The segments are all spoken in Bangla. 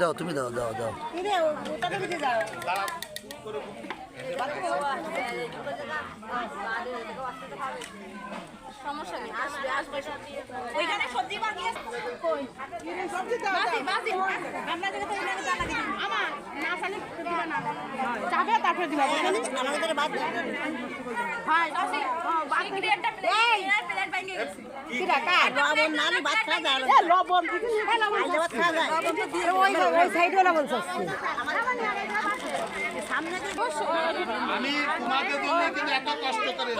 দাও তুমি দাও দাও দাও। সমস্যা নেই। আসবে আসবে। ওইখানে সবজি বাকি আছে। কই? বাজি বাজি। আমরা যদি তো ওইখানে জানা দিই আমার না চালে দিবা না চাবে তারপরে দিবা আমাদের বাদ হ্যাঁ হ্যাঁ বাকি একটা প্লেট প্লেট গেছে। কা লবণ না যায় লবণ খাওয়া যায় ওই ওই সাইডে লবণ সস্তি আমি তোমাদের জন্য কিন্তু এত কষ্ট করে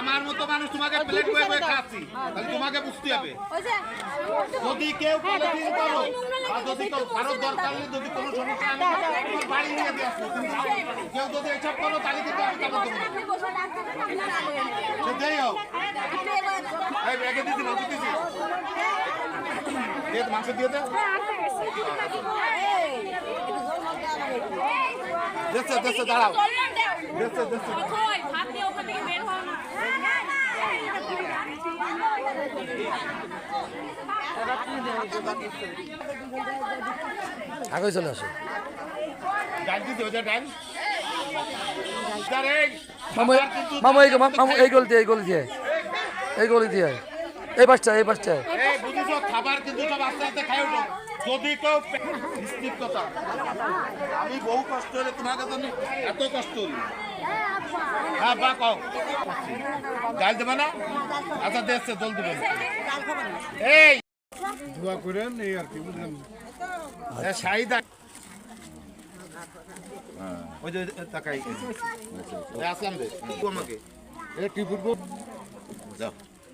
আমার মতো মানুষ তোমাকে প্লেট বয়ে বয়ে খাচ্ছি তাহলে তোমাকে বুঝতে হবে। যদি কেউ পলিথিন করো বা যদি কেউ কারোর দরকার নেই যদি কোনো সমস্যা আমি তোমার বাড়ি নিয়ে দিয়ে কেউ যদি এসব করো তাহলে কিন্তু আমি কেমন দেবো হোক। এই ব্যাগে দিদি দিদি মাংস দিয়ে দে। দেখছে দাঁড়াও। আগে চলে আসো। মামু এই মামু এই গলি দিয়ে এই গলি দিয়ে। এই গলি দিয়ে। এই পাশটা এই পাশটা। খাবার কিন্তু সব আস্তে আস্তে খাই ওঠো যদি কেউ কথা আমি বহু কষ্ট হলে তোমাকে তো আমি এত কষ্ট হলি হ্যাঁ বা কও। ডাল দেবে না? আচ্ছা দেখছে জল দেবে। এই! দোয়া করেন এই আর কি বুঝলেন? শাহিদা ওই যে তাকাই। আসলাম রে আমাকে। এই টিপুর যাও।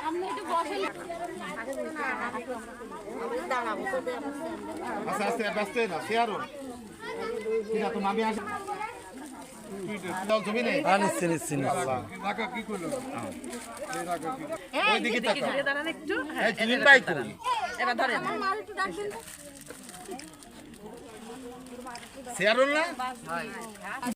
আপনি আস্তে আস্তে না শেয়ারও। ঠিক আছে মামি আসে। শেয়ারুল না?